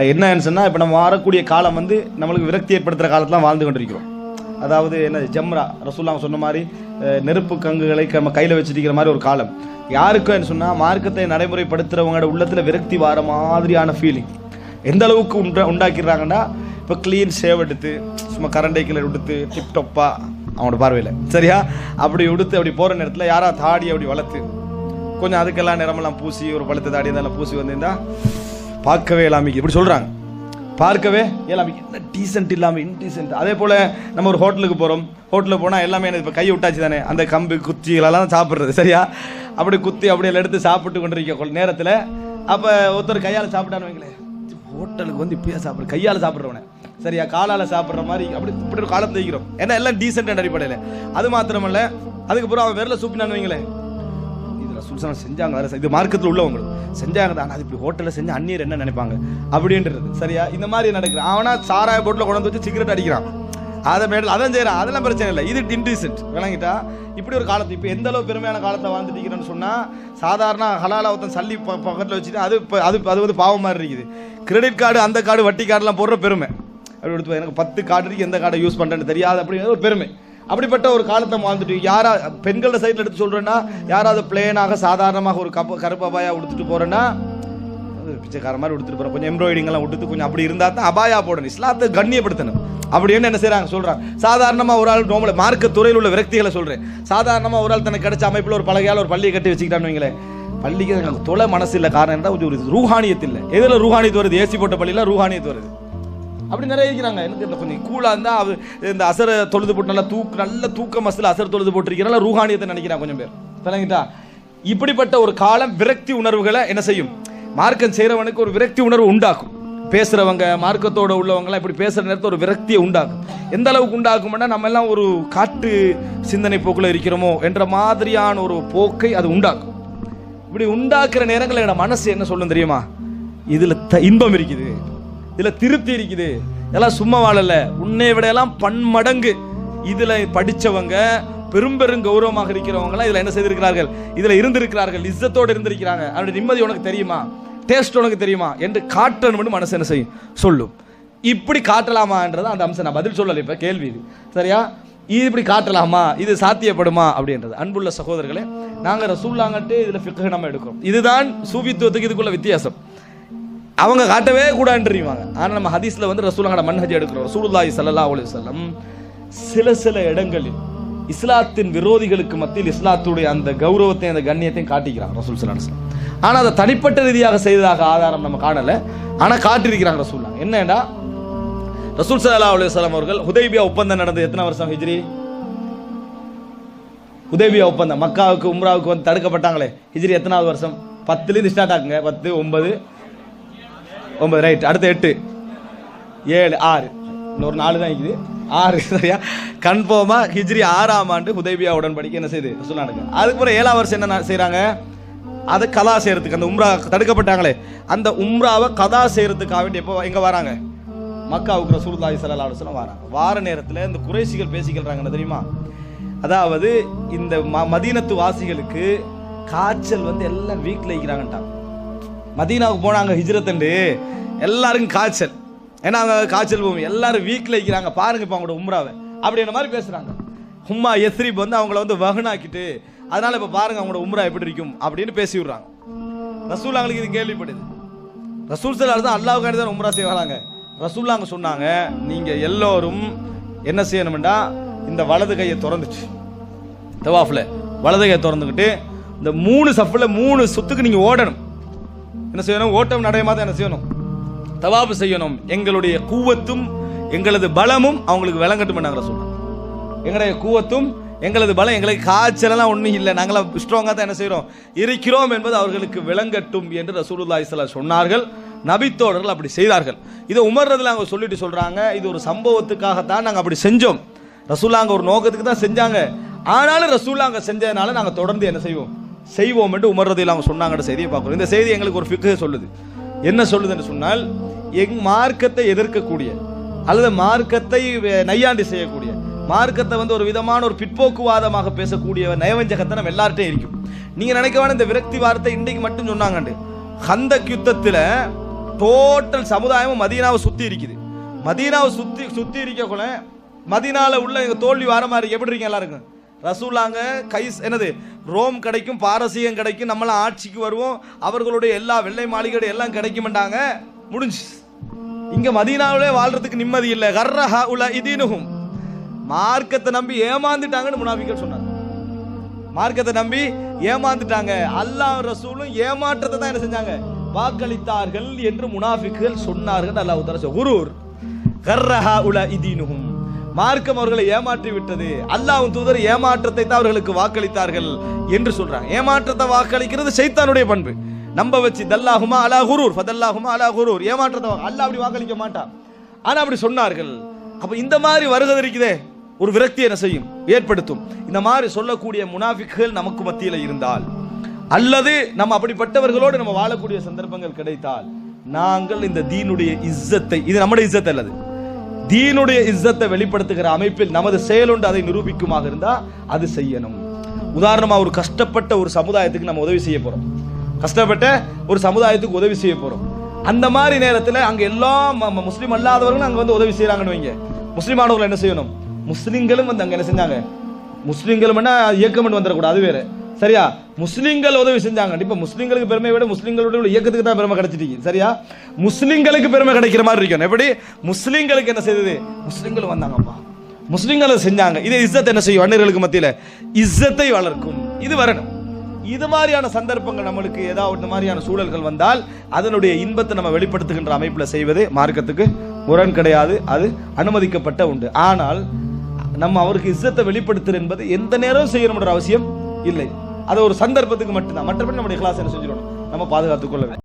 என்னன்னு சொன்னால் இப்போ நம்ம வரக்கூடிய காலம் வந்து நம்மளுக்கு விரக்தி ஏற்படுத்துகிற காலத்தில் வாழ்ந்து கொண்டிருக்கிறோம். அதாவது என்ன ஜம்ரா ரசூல்லாம் சொன்ன மாதிரி நெருப்பு கங்குகளை நம்ம கையில் வச்சுருக்கிற மாதிரி ஒரு காலம். யாருக்கும் சொன்னால் மார்க்கத்தை நடைமுறைப்படுத்துகிறவங்களோட உள்ளத்தில் விரக்தி வர மாதிரியான ஃபீலிங் எந்த அளவுக்கு உண்டா உண்டாக்கிடுறாங்கன்னா இப்போ க்ளீன் ஷேவ் எடுத்து சும்மா கரண்டை கீழே உடுத்து டிப்டப்பாக அவனோட பார்வையில். சரியா? அப்படி உடுத்து அப்படி போகிற நேரத்தில் யாரா தாடி அப்படி வளர்த்து கொஞ்சம் அதுக்கெல்லாம் நிறமெல்லாம் பூசி ஒரு பழுத்த தாடி இருந்தாலும் பூசி வந்திருந்தா பார்க்கவே இல்லாமல் இப்படி சொல்கிறாங்க பார்க்கவே இயலாமைக்கு என்ன டீசென்ட் இல்லாமல் இன்டீசென்ட் அதே போல் நம்ம ஒரு ஹோட்டலுக்கு போகிறோம் ஹோட்டலுக்கு போனால் எல்லாமே எனக்கு இப்போ கையை விட்டாச்சு தானே. அந்த கம்பு குச்சிகளெல்லாம் சாப்பிட்றது சரியா? அப்படி குத்தி அப்படியே எடுத்து சாப்பிட்டு கொண்டிருக்க நேரத்தில் அப்போ ஒருத்தர் கையால் சாப்பிட்டான்னு வைங்களேன் ஹோட்டலுக்கு வந்து இப்படியா சாப்பிட்ற கையால் சாப்பிட்றவனே. சரியா? காலால் சாப்பிட்ற மாதிரி அப்படி இப்படி ஒரு காலம் தைக்கிறோம் ஏன்னா எல்லாம் டீசென்ட் அடிப்படையில். அது மாத்திரமல்ல அதுக்கப்புறம் அவன் விரல சூப்பினான்னு வைங்களேன். இதில் செஞ்சாங்க அதில் இது மார்க்கத்தில் உள்ளவங்க செஞ்சாங்க ஆனால் அது இப்படி ஹோட்டலில் செஞ்சு அந்நியர் என்ன நினைப்பாங்க? அப்படின்றது சரியா? இந்த மாதிரி நடக்கிறான் அவனா சாராய போட்டில் கொண்டு வந்து வச்சு சிகரெட் அடிக்கிறான். அதை மேடல் அதான் செய்கிறான் அதெல்லாம் பிரச்சனை இல்லை. இது இன்டீசென்ட் விளங்கிட்டா? இப்படி ஒரு காலத்து இப்போ எந்த அளவு பெருமையான காலத்தை வாழ்ந்துட்டு சொன்னால் சாதாரண ஹலால ஒருத்தன் சல்லி ப- பக்கத்தில் வச்சுட்டு அது இப்போ அது அது வந்து பாவம் மாதிரி இருக்குது. கிரெடிட் கார்டு அந்த கார்டு வட்டி கார்டுலாம் போடுற பெருமை. அப்படி எடுத்து எனக்கு பத்து கார்டு எந்த கார்டை யூஸ் பண்ணுறேன்னு தெரியாது அப்படிங்கிறது ஒரு பெருமை. அப்படிப்பட்ட ஒரு காலத்தை வாழ்ந்துட்டு யாரா பெண்களோட சைடில் எடுத்து சொல்கிறேன்னா யாராவது பிளேனாக சாதாரணமாக ஒரு கப்ப கருப்பு அபாயா உடுத்துட்டு போகிறேன்னா அது பிச்சைக்கார மாதிரி உடுத்துட்டு போகிறோம் கொஞ்சம் எம்ப்ராய்டிங்கெல்லாம் எல்லாம் விட்டுட்டு கொஞ்சம் அப்படி இருந்தால் தான் அபாயா போடணும். இஸ்லாத்தை கண்ணியப்படுத்தணும். அப்படின்னு என்ன செய்கிறாங்க சொல்கிறாங்க சாதாரணமாக ஒரு ஆள் நோம்பல மார்க்க துறையில் உள்ள விரக்திகளை சொல்கிறேன் சாதாரணமாக ஒரு ஆள் தனக்கு கிடைச்ச அமைப்பில் ஒரு பழகையால் ஒரு பள்ளியை கட்டி வச்சுக்கிட்டான்னு வைங்களேன். பள்ளிக்கு எனக்கு தொலை மனசு இல்லை. காரணம் தான் கொஞ்சம் ஒரு ரூஹானியத்தில் இல்லை. எதில் ரூஹானியத்து வருது? ஏசி போட்ட பள்ளியில் ரூஹானியத்து வருது. அப்படி நிறைய இருக்கிறாங்க. எனக்கு இந்த கொஞ்சம் கூலாக இருந்தால் அது இந்த அசரை தொழுது போட்டு நல்லா தூக்கு நல்ல தூக்க மசில் அசர் தொழுது போட்டிருக்கிறனால ரூஹானியத்தை நினைக்கிறான் கொஞ்சம் பேர். விளங்கிட்டா? இப்படிப்பட்ட ஒரு காலம் விரக்தி உணர்வுகளை என்ன செய்யும்? மார்க்கம் செய்கிறவனுக்கு ஒரு விரக்தி உணர்வு உண்டாக்கும். பேசுகிறவங்க மார்க்கத்தோட உள்ளவங்கலாம் இப்படி பேசுகிற நேரத்தில் ஒரு விரக்தியை உண்டாக்கும். எந்த அளவுக்கு உண்டாக்கும்னா நம்ம எல்லாம் ஒரு காட்டு சிந்தனை போக்கில் இருக்கிறோமோ என்ற மாதிரியான ஒரு போக்கை அது உண்டாக்கும். இப்படி உண்டாக்குற நேரங்களில் என்னோட மனசு என்ன சொல்லும் தெரியுமா? இதில் த- இன்பம் இருக்குது. இதில் திருப்தி இருக்குது. இதெல்லாம் சும்மா வாழலை. உன்னை விட எல்லாம் பன்மடங்கு இதில் படித்தவங்க பெரும் பெரும் கௌரவமாக இருக்கிறவங்களாம் இதில் என்ன செய்திருக்கிறார்கள்? இதில் இருந்திருக்கிறார்கள். இஸ்ஸத்தோடு இருந்திருக்கிறாங்க. அவனுடைய நிம்மதி உனக்கு தெரியுமா? டேஸ்ட் உனக்கு தெரியுமா? என்று காட்டணும்னு மனசு என்ன செய்யும்? சொல்லும். இப்படி காட்டலாமான்றது அந்த அம்சம் நான் பதில் சொல்லலை இப்போ கேள்வி இது. சரியா? இது இப்படி காட்டலாமா? இது சாத்தியப்படுமா? அப்படின்றது. அன்புள்ள சகோதரர்களே நாங்கள் ரசூல்லாங்கட்டு இதில் ஃபிக்கு நம்ம எடுக்கிறோம். இதுதான் சூவித்துவத்துக்கு இதுக்குள்ள வித்தியாசம். அவங்க காட்டவே கூடாதுன்றிவாங்க ஆனால் நம்ம ஹதீஸ்ல வந்து ரசூலாங்கட மன்ஹஜ் எடுக்கிறோம். ரசூலுல்லாஹி சல்லா அலி சொல்லம் சில சில இடங்களில் இஸ்லாத்தின் விரோதிகளுக்கு மத்தியில் இஸ்லாத்துடைய அந்த கௌரவத்தையும் அந்த கண்ணியத்தையும் காட்டிக்கிறாங்க ரசூல் சலான் அலைஹி ஆனால் அதை தனிப்பட்ட ரீதியாக செய்ததாக ஆதாரம் நம்ம காணலை. ஆனால் காட்டியிருக்கிறாங்க ரசூல்லா என்னடா ரசூல் சல்லா அலைஹி வஸல்லம் அவர்கள் ஹுதைபியா ஒப்பந்தம் நடந்தது எத்தனை வருஷம் ஹிஜ்ரி? உதவியா ஒப்பந்தம். மக்காவுக்கு உம்ராவுக்கு வந்து தடுக்கப்பட்டாங்களே. ஹிஜ்ரி எத்தனாவது வருஷம்? பத்துலேருந்து ஸ்டார்ட் ஆகுங்க பத்து ஒன்பது ஒன்பது ரைட் அடுத்து எட்டு. ஏழு ஆறு. இன்னொரு நாலு தான் இருக்குது ஆறு சரியா? கன்ஃபார்மா ஹிஜ்ரி ஆறாம் ஆண்டு ஹுதைபியா உடன்படிக்கை என்ன செய்யுது சொன்னாங்க அதுக்கப்புறம் ஏழாம் வருஷம் என்ன செய்கிறாங்க அதை கதா செய்யறதுக்கு அந்த உம்ரா தடுக்கப்பட்டாங்களே. அந்த உம்ராவை கதா செய்யறதுக்காக வேண்டி எப்போ எங்க வராங்க? மக்காவுக்கு ரசூலுல்லாஹி ஸல்லல்லாஹு அலைஹி வராங்க. வார நேரத்தில் இந்த குறைசிகள் பேசிக்கிறாங்கன்னு தெரியுமா? அதாவது இந்த ம- மதீனத்து வாசிகளுக்கு காய்ச்சல் வந்து எல்லாம் வீட்டில் இருக்கிறாங்கட்டாங்க மதீனாவுக்கு போனாங்க ஹிஜ்ரத்துண்டு எல்லாருக்கும் காய்ச்சல். ஏன்னா அவங்க காய்ச்சல் பூமி எல்லாரும் வீக்கில் வைக்கிறாங்க பாருங்க இப்போ அவங்களோட உம்ராவை. அப்படின்ற மாதிரி பேசுகிறாங்க ஹும்மா எஸ்ரிப் வந்து அவங்கள வந்து வகுனாக்கிட்டு அதனால இப்போ பாருங்க அவங்களோட உம்ரா எப்படி இருக்கும் அப்படின்னு பேசி விடுறாங்க. ரசூல் அவங்களுக்கு இது கேள்விப்படுது. ரசூல் சலார் தான் அல்லாவுக்கு தான் உம்ரா செய்வாங்க ரசூல்லாங்க சொன்னாங்க நீங்கள் எல்லோரும் என்ன செய்யணும்டா? இந்த வலது கையை திறந்துச்சு. தவாஃபில். வலது கையை திறந்துக்கிட்டு இந்த மூணு சஃபில் மூணு சுத்துக்கு நீங்கள் ஓடணும். என்ன செய்யணும்? ஓட்டம் நடையமாக தான் என்ன செய்யணும்? தவாபு செய்யணும். எங்களுடைய கூவத்தும் எங்களது பலமும் அவங்களுக்கு விளங்கட்டும் நாங்கள் சொன்னோம். எங்களுடைய கூவத்தும் எங்களது பலம் எங்களுக்கு காய்ச்சலெல்லாம் ஒன்றும் இல்லை. நாங்களாம் ஸ்ட்ராங்காக தான் என்ன செய்கிறோம் இருக்கிறோம் என்பது அவர்களுக்கு விளங்கட்டும் என்று ரசூலுல்லா இஸ்லா சொன்னார்கள். நபித்தோழர்கள் அப்படி செய்தார்கள். இதை உமர்றதில் அவங்க சொல்லிட்டு சொல்கிறாங்க இது ஒரு சம்பவத்துக்காகத்தான் நாங்கள் அப்படி செஞ்சோம். ரசூலாங்க ஒரு நோக்கத்துக்கு தான் செஞ்சாங்க. ஆனாலும் ரசூலாங்க செஞ்சதுனால நாங்கள் தொடர்ந்து என்ன செய்வோம்? செய்வோம் என்று உமர்றதில் அவங்க சொன்னாங்கன்ற செய்தியை பார்க்குறோம். இந்த செய்தி எங்களுக்கு ஒரு ஃபிக்கு சொல்லுது. என்ன சொல்லுதுன்னு சொன்னால் எங் மார்க்கத்தை எதிர்க்கக்கூடிய அல்லது மார்க்கத்தை நையாண்டி செய்யக்கூடிய மார்க்கத்தை வந்து ஒரு விதமான ஒரு பிற்போக்குவாதமாக பேசக்கூடிய நயவஞ்சகத்தனம் எல்லார்ட்டையும் இருக்கும். நீங்கள் நினைக்க வேணாம் இந்த விரக்தி வார்த்தை இன்றைக்கு மட்டும் சொன்னாங்கண்டு. ஹந்தக் யுத்தத்தில் டோட்டல் சமுதாயமும் மதீனாவை சுற்றி இருக்குது. மதீனாவை சுற்றி சுற்றி இருக்கக்குள்ள மதீனாவில் உள்ள எங்கள் தோல்வி வார மாதிரி எப்படி இருக்கீங்க எல்லாருக்கும்? ரசூலாங்க கைஸ் என்னது ரோம் கிடைக்கும் பாரசீகம் கிடைக்கும் நம்மளாம் ஆட்சிக்கு வருவோம். அவர்களுடைய எல்லா வெள்ளை மாளிகை எல்லாம் கிடைக்குமெண்டாங்க முடிஞ்சு இங்க மதீனாவிலே வாழ்றதுக்கு நிம்மதி இல்லை. கர்ரஹா உல இதீனுகும் மார்க்கத்தை நம்பி ஏமாந்துட்டாங்கன்னு முனாபிகள் சொன்னாங்க. மார்க்கத்தை நம்பி ஏமாந்துட்டாங்க. அல்லாஹ் ரசூலும் ஏமாற்றத்தை தான் என்ன செஞ்சாங்க? வாக்களித்தார்கள் என்று முனாஃபிக்குகள் சொன்னார்கள். அல்லாஹ் தஆலா குரூர் கர்ரஹா உல இதீனுகும் மார்க்கம் அவர்களை ஏமாற்றி விட்டது. அல்லாவும் தூதர் ஏமாற்றத்தை தான் அவர்களுக்கு வாக்களித்தார்கள் என்று சொல்றாங்க. ஏமாற்றத்தை வாக்களிக்கிறது சைத்தானுடைய பண்பு. நம்ப வச்சு தல்லாகுமா அலா குரூர். ஃபதல்லாஹுமா அலா குரூர். ஏமாற்றத்தை அல்லாஹ் அப்படி வாக்களிக்க மாட்டான். ஆனா அப்படி சொன்னார்கள். அப்ப இந்த மாதிரி வருகிறது இருக்குதே ஒரு விரக்தி என்ன செய்யும்? ஏற்படுத்தும். இந்த மாதிரி சொல்லக்கூடிய முனாஃபிக்குகள் நமக்கு மத்தியில் இருந்தால் அல்லது நம்ம அப்படிப்பட்டவர்களோடு நம்ம வாழக்கூடிய சந்தர்ப்பங்கள் கிடைத்தால் நாங்கள் இந்த தீனுடைய இஸ்ஸத்தை இது நம்முடைய இஸ்ஸத் அல்லது தீனுடைய இஸ்ஸத்தை வெளிப்படுத்துகிற அமைப்பில் நமது செயலுண்டு அதை நிரூபிக்குமாக இருந்தால் அது செய்யணும். உதாரணமாக ஒரு கஷ்டப்பட்ட ஒரு சமுதாயத்துக்கு நம்ம உதவி செய்ய போகிறோம் கஷ்டப்பட்ட ஒரு சமுதாயத்துக்கு உதவி செய்ய போகிறோம் அந்த மாதிரி நேரத்தில் அங்கே எல்லாம் முஸ்லீம் அல்லாதவர்களும் அங்கே வந்து உதவி செய்கிறாங்கன்னு வைங்க. முஸ்லீமானவர்கள் என்ன செய்யணும்? முஸ்லீம்களும் வந்து அங்கே என்ன செஞ்சாங்க? முஸ்லீம்களும் என்ன இயக்கம் வந்துடக்கூடாது அது வேறு. சரியா? முஸ்லிம்கள் உதவி செஞ்சாங்க. இப்ப முஸ்லிம்களுக்கு பெருமை விட முஸ்லிம்களுடைய உள்ள இயக்கத்துக்கு தான் பெருமை கிடைச்சிட்டு சரியா? முஸ்லிம்களுக்கு பெருமை கிடைக்கிற மாதிரி இருக்கணும். எப்படி? முஸ்லிம்களுக்கு என்ன செய்தது? முஸ்லிம்கள் வந்தாங்கப்பா. முஸ்லிம்கள் செஞ்சாங்க. இதை இஸ்ஸத் என்ன செய்யும்? அண்ணர்களுக்கு மத்தியில இஸ்ஸத்தை வளர்க்கும். இது வரணும். இது மாதிரியான சந்தர்ப்பங்கள் நம்மளுக்கு ஏதாவது இந்த மாதிரியான சூழல்கள் வந்தால் அதனுடைய இன்பத்தை நம்ம வெளிப்படுத்துகின்ற அமைப்புல செய்வது மார்க்கத்துக்கு முரண் கிடையாது. அது அனுமதிக்கப்பட்ட உண்டு. ஆனால் நம்ம அவருக்கு இஸ்ஸத்தை வெளிப்படுத்துறது என்பது எந்த நேரம் செய்யணும்ன்ற அவசியம் இல்லை. அது ஒரு சந்தர்ப்பத்துக்கு மட்டும்தான். மற்றபடி நம்முடைய கிளாஸ் என்ன செஞ்சிடணும்? நம்ம பாதுகாத்துக் கொள்ள வேண்டும்.